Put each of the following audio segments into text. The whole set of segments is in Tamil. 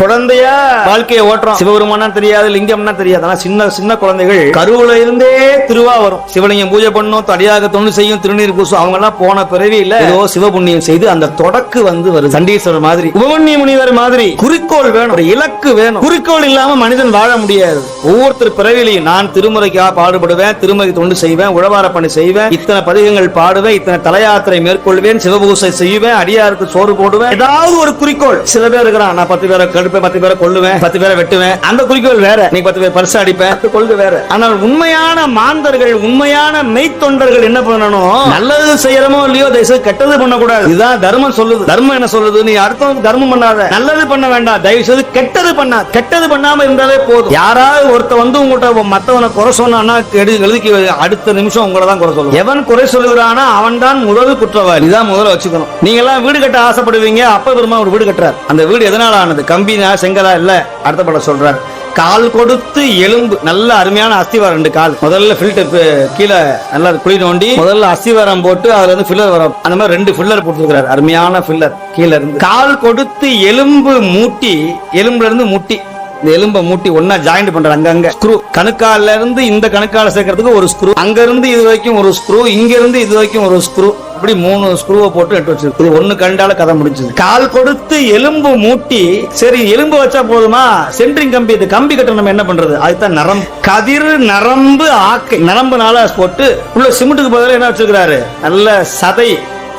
குழந்தையா? வாழ்க்கையை ஓட்டுறோம். சிவபெருமானா தெரியாது லிங்கம்னா தெரியாது. ஆனா சின்ன சின்ன குழந்தைகள் கருவுல இருந்தே திருவா வரும். சிவலிங்கம் பூஜை பண்ணும் தடியாக தொண்டு செய்யும் திருநீர் பூசும் அவங்க எல்லாம் போன பிறவி இல்ல. ஏதோ சிவபுண்ணியம் செய்து அந்த தொடக்கு வந்து வருது. சண்டீஸ்வரர் மாதிரி. உபமன்ய முனிவர் மாதிரி. குறிக்கோள் வேணும். ஒரு இலக்கு வேணும். குறிக்கோள் இல்லாம மனிதன் வாழ முடியாது. ஒவ்வொருத்தர் பிறவிலையும் நான் திருமுறைக்காக பாடுபடுவேன் திருமுறை தொண்டு செய்வேன் உழவார பணி செய்வேன் இத்தனை பதிகங்கள் பாடுவேன் இத்தனை தலையாத்திரை மேற்கொள்வேன் சிவபூசை செய்வேன் அடியாருக்கு சோறு போடுவேன். ஏதாவது ஒரு குறிக்கோள். சில பேர் இருக்கிறான் நான் பத்து பேரை கடுப்பேன் பத்து பேரை கொள்ளுவேன் பத்து பேரை வெட்டுவேன். அந்த குறிக்கோள் வேற. நீ பத்து பேர் பரிசு அடிப்பேன். பத்து கொள்கை வேற. ஆனால் உண்மையான மாந்தர்கள் உண்மையான மெய்த்தொண்டர்கள் என்ன பண்ணணும்? நல்லது செய்யறமோ இல்லையோ கெட்டது பண்ணக்கூடாது. இதுதான் தர்மம் சொல்லுது. தர்மம் என்ன சொல்லுது? நீ அடுத்தவங்க தர்மம் பண்ணாத. நல்லது பண்ண வேண்டாம். தயவு செய்து கெட்டது பண்ணா. கெட்டது பண்ணாம இருந்தாலே போதும். யாராவது ஒருத்த வந்து உங்கள்கிட்ட மத்தவனை குறை சொன்னான்னா எழுதி எழுதிக்கு அடுத்த நிமிஷம் உங்களை தான் குறை சொல்லுவோம் எவன் குறை சொல்லுகிறானோ அவன் தான் முதல் குற்றவாளி. இதான் முதல்ல வச்சுக்கணும். நீங்க எல்லாம் வீடு கட்ட ஆசைப்படுவீங்க. அப்ப பெருமா ஒரு வீடு கட்டுறார். அந்த வீடு எதனால ஆனது? கம்பினா செங்கலா இல்ல. அடுத்த படம் சொல்றார் கால் கொடுத்து எலும்பு நல்ல அருமையான அஸ்திவாரம் ரெண்டு கால். முதல்ல ஃபில்டர் கீழே நல்லா குழி நோண்டி முதல்ல அஸ்திவாரம் போட்டு அதுல இருந்து ஃபில்லர் வரும். அந்த மாதிரி ரெண்டு ஃபில்லர் போட்டுருக்காரு அருமையான ஃபில்லர் கீழே இருந்து. கால் கொடுத்து எலும்பு மூட்டி எலும்புல இருந்து முட்டி. இந்த எலும்பை மூட்டி ஒன்னா ஜாயிண்ட் பண்ற அங்கங்க. ஸ்க்ரூ கணுக்கால இருந்து இந்த கணுக்கால சேர்க்கறதுக்கு ஒரு ஸ்க்ரூ அங்க இருந்து இது வரைக்கும் ஒரு ஸ்க்ரூ இங்க இருந்து இது வரைக்கும் ஒரு ஸ்க்ரூ இப்படி மூணு ஸ்க்ரூவை போட்டு நட்டு வச்சிருக்கு. இது ஒண்ணு கண்டால கதை முடிஞ்சது. கால் கொடுத்து எலும்பு மூட்டி சரி எலும்பு வச்சா போதுமா? சென்ட்ரிங் கம்பி இது கம்பி கட்ட நம்ம என்ன பண்றது? அதுதான் நரம்பு. கதிர் நரம்பு ஆக்கை. நரம்புனால போட்டு உள்ள சிமெண்ட்டுக்கு பதிலாக என்ன வச்சிருக்கிறாரு? நல்ல சதை.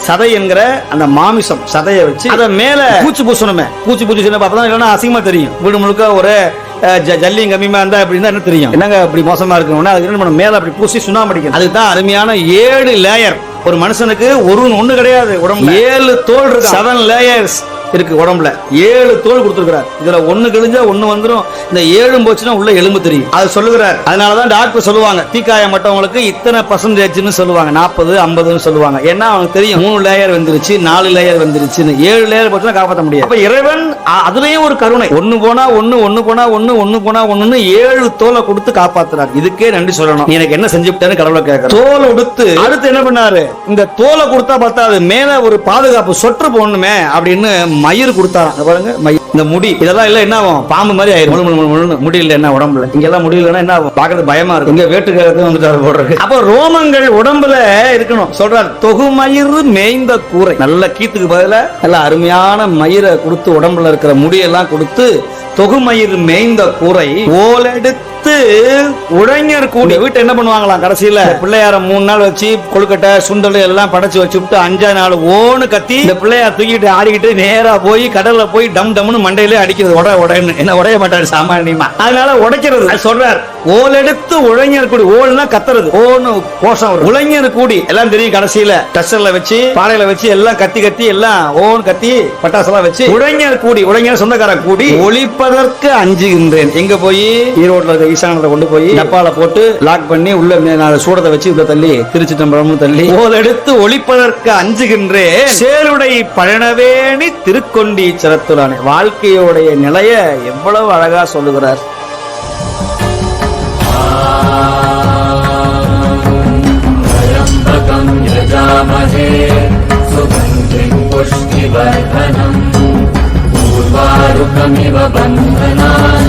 சதை என்கிற அந்த மாமிசம் சதையை வச்சு அதை மேல பூச்சி பூசணுமே. பூச்சி பூச்சி சின்ன பார்த்தா இல்லைன்னா அசிங்கமா தெரியும். வீடு முழுக்க ஒரு ஜ- ஜல்லியும் கம்மியமா இருந்தா அப்படி இருந்தா என்ன தெரியும்? என்னங்க அப்படி மோசமா இருக்கணும்னா அதுக்கு என்ன பண்ணணும்? மேல அப்படி பூசி சுண்ணாம்படிக்கணும் அதுதான் அருமையான ஏழு லேயர் ஒரு மனுஷனுக்கு ஒரு ஒண்ணு கிடையாது உடம்பு ஏழு தோல் இருக்கு? செவன் லேயர்ஸ் இருக்கு உடம்புல. ஏழு தோல் கொடுத்துருக்கிறார். இதுல ஒண்ணு கிழிஞ்சா ஒண்ணு வந்துடும் இந்த ஏழும் போச்சுன்னா உள்ள எலும்பு தெரியும். அது சொல்லுகிறார். அதனாலதான் டாக்டர் சொல்லுவாங்க. தீக்காயம் மட்டவங்களுக்கு இத்தனை பர்சன்டேஜ்னு சொல்லுவாங்க. நாற்பது ஐம்பதுன்னு சொல்லுவாங்க. ஏன்னா அவனுக்கு தெரியும் மூணு லேயர் வந்துருச்சு நாலு லேயர் வந்துருச்சுன்னு. ஏழு லேயர் போச்சுன்னா காப்பாற்ற முடியாது. அப்ப இறைவன் அதுலயும் ஒரு கருணை. ஒண்ணு போனா ஒண்ணு ஒண்ணு போனா ஒண்ணு ஒண்ணு போனா ஒண்ணுன்னு ஏழு தோலை கொடுத்து காப்பாத்துறாரு. இதுக்கே நன்றி சொல்லணும். எனக்கு என்ன செஞ்சுட்டேன்னு கடவுளை கேட்கற தோல் உடுத்து அடுத்து என்ன பண்ணாரு? இந்த தோலை கொடுத்தா பார்த்தாது மேல ஒரு பாதுகாப்பு சொற்று போடணுமே அப்படின்னு மயிர் கொடுத்தாராம் பாருங்க இந்த முடி இதெல்லாம் இல்ல என்ன ஆகும்? பாம்பு மாதிரி ஆயிரும். முழு முழு முழு முடியல என்ன உடம்புல? இங்க எல்லாம் முடியலன்னா என்ன ஆகும்? பாக்குறது பயமா இருக்கும். இங்க வேட்டுக்கிறது வந்துட்டாரு போடுறது அப்ப ரோமங்கள் உடம்புல இருக்கணும். சொல்றார் தொகுமயிர் மேய்ந்த கூரை. நல்ல கீத்துக்கு பதில நல்ல அருமையான மயிரை கொடுத்து உடம்புல இருக்கிற முடியெல்லாம் கொடுத்து தொகுமயிர் மேய்ந்த கூரை ஓலெடுத்து உழைஞர் கூடி வீட்டை என்ன பண்ணுவாங்களாம் கடைசியில? பிள்ளையார மூணு நாள் வச்சு கொழுக்கட்டை சுண்டல் எல்லாம் படைச்சு வச்சு விட்டு அஞ்சாவது நாள் ஓன்னு கத்தி இந்த பிள்ளையார் தூக்கிட்டு ஆடிக்கிட்டு நேரா போய் கடல்ல போய் டம் டம்னு மண்டையிலே அடிக்கிறது. உட உடன்னு. என்ன உடைய மாட்டாரு சாமானியமா? அதனால உடைக்கிறது. சொல்றார். ஓலெடுத்து உழைஞர் கூடி ஓல்னா கத்துறது. ஓன்னு கோஷம் வரும் உழைஞர் கூடி. எல்லாம் தெரியும் கடைசியில. டஸ்டர்ல வச்சு பானையில வச்சு எல்லாம் கத்தி கத்தி எல்லாம் ஓன் கத்தி பட்டாசெல்லாம் வச்சு. உழைஞர் கூடி உழைஞர் சொந்தக்கார கூடி ஒழிப்பதற்கு அஞ்சுகின்றேன். எங்க போய்? ஈரோட்ல ஈசானத்தில் கொண்டு போய் டப்பால போட்டு லாக் பண்ணி உள்ள சூடத்தை வச்சு உள்ள தள்ளி திருச்சி தம்பரமும் தள்ளி ஓதெடுத்து ஒளிப்பதற்கு அஞ்சுகின்றே சேருடை பழனவேணி திருக்கொண்டி சிறத்துலானே வாழ்க்கையோடைய நிலைய எவ்வளவு அழகா சொல்லுகிறார். पुष्टिवर्धनम् पूर्वारुकमिव बन्धनात्